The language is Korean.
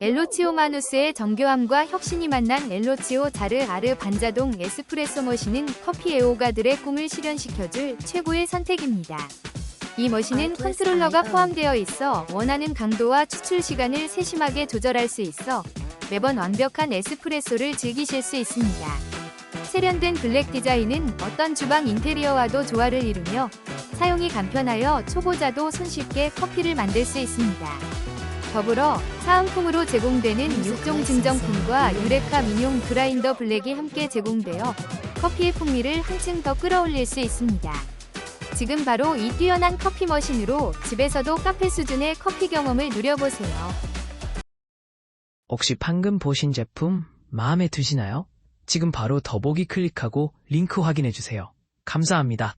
엘로치오 마누스의 정교함과 혁신이 만난 엘로치오 자르 아르 반자동 에스프레소 머신은 커피 애호가들의 꿈을 실현시켜줄 최고의 선택입니다. 이 머신은 컨트롤러가 포함되어 있어 원하는 강도와 추출 시간을 세심하게 조절할 수 있어 매번 완벽한 에스프레소를 즐기실 수 있습니다. 세련된 블랙 디자인은 어떤 주방 인테리어와도 조화를 이루며 사용이 간편하여 초보자도 손쉽게 커피를 만들 수 있습니다. 더불어 사은품으로 제공되는 6종 증정품과 유레카 민용 그라인더 블랙이 함께 제공되어 커피의 풍미를 한층 더 끌어올릴 수 있습니다. 지금 바로 이 뛰어난 커피 머신으로 집에서도 카페 수준의 커피 경험을 누려보세요. 혹시 방금 보신 제품 마음에 드시나요? 지금 바로 더보기 클릭하고 링크 확인해주세요. 감사합니다.